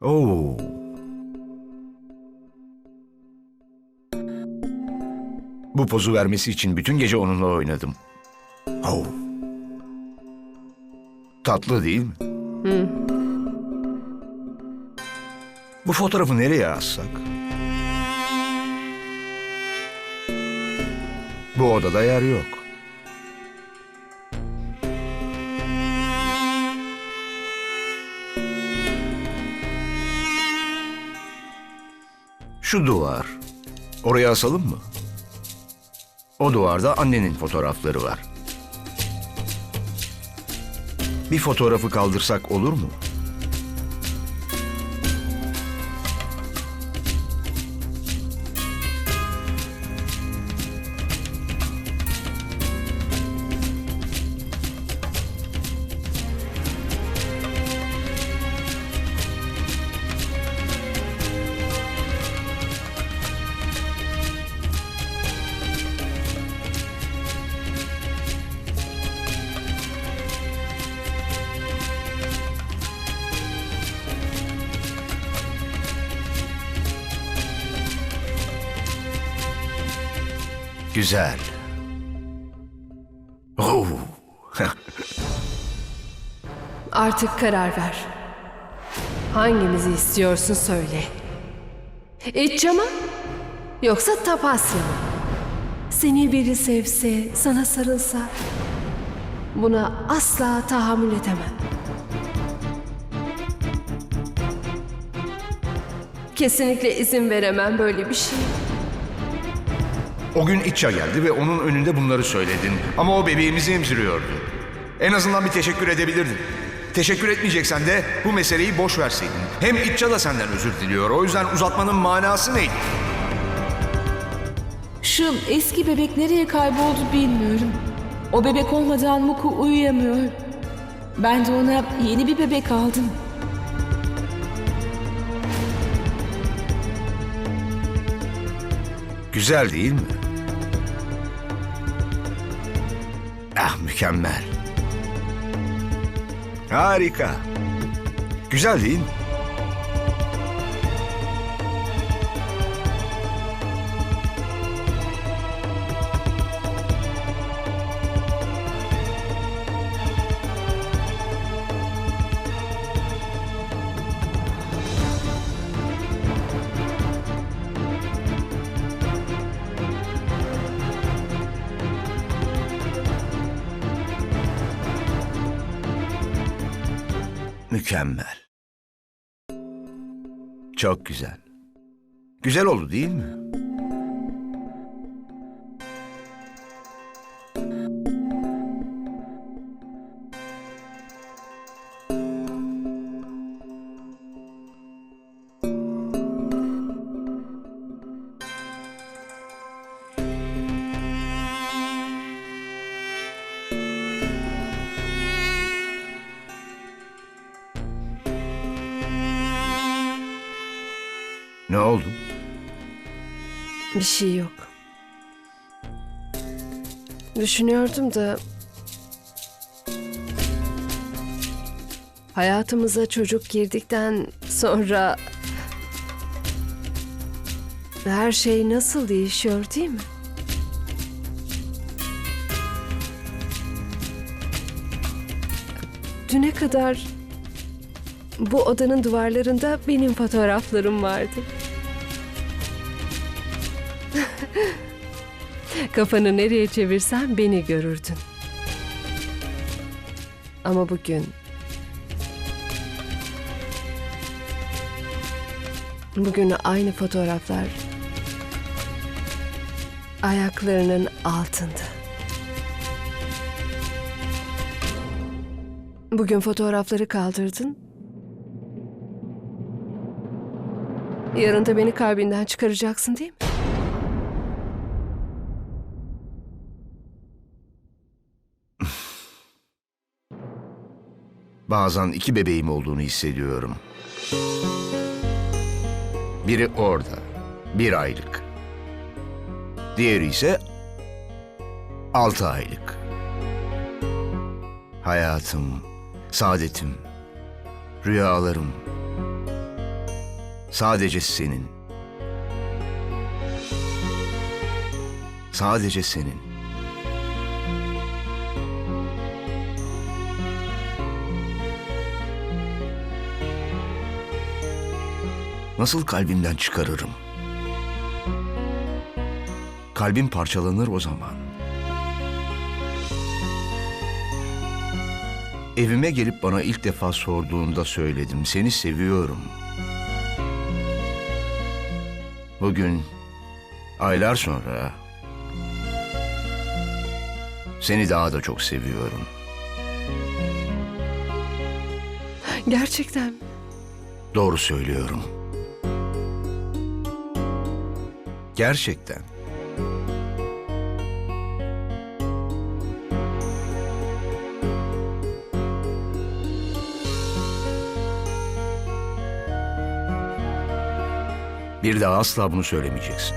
Oo. Bu pozu vermesi için bütün gece onunla oynadım. Oo. Tatlı değil mi? Bu fotoğrafı nereye assak? Bu odada yer yok. Şu duvar. Oraya asalım mı? O duvarda annenin fotoğrafları var. Bir fotoğrafı kaldırsak olur mu? Güzel. Artık karar ver. Hangimizi istiyorsun söyle. İtça mı? Yoksa Tapasya mı? Seni biri sevse, sana sarılsa... Buna asla tahammül edemem. Kesinlikle izin veremem böyle bir şey. O gün İtça geldi ve onun önünde bunları söyledin. Ama o bebeğimizi emziriyordu. En azından bir teşekkür edebilirdin. Teşekkür etmeyeceksen de bu meseleyi boş verseydin. Hem İtça da senden özür diliyor. O yüzden uzatmanın manası neydi? Şu eski bebek nereye kayboldu bilmiyorum. O bebek olmadan Muku uyuyamıyor. Ben de ona yeni bir bebek aldım. Güzel değil mi? Ah mükemmel. Harika. Güzel değil mi? Mükemmel. Çok güzel. Güzel oldu değil mi? Ne oldu? Bir şey yok. Düşünüyordum da... Hayatımıza çocuk girdikten sonra... Her şey nasıl değişiyor değil mi? Düne kadar bu odanın duvarlarında benim fotoğraflarım vardı. Kafanı nereye çevirsen beni görürdün. Ama bugün... Bugün aynı fotoğraflar ayaklarının altında. Bugün fotoğrafları kaldırdın. Yarın da beni kalbinden çıkaracaksın değil mi? Bazen iki bebeğim olduğunu hissediyorum. Biri orada, bir aylık. Diğeri ise altı aylık. Hayatım, saadetim, rüyalarım. Sadece senin. Sadece senin. Nasıl kalbimden çıkarırım? Kalbim parçalanır o zaman. Evime gelip bana ilk defa sorduğunda söyledim. Seni seviyorum. Bugün aylar sonra seni daha da çok seviyorum. Gerçekten mi? Doğru söylüyorum. Gerçekten. Bir daha asla bunu söylemeyeceksin.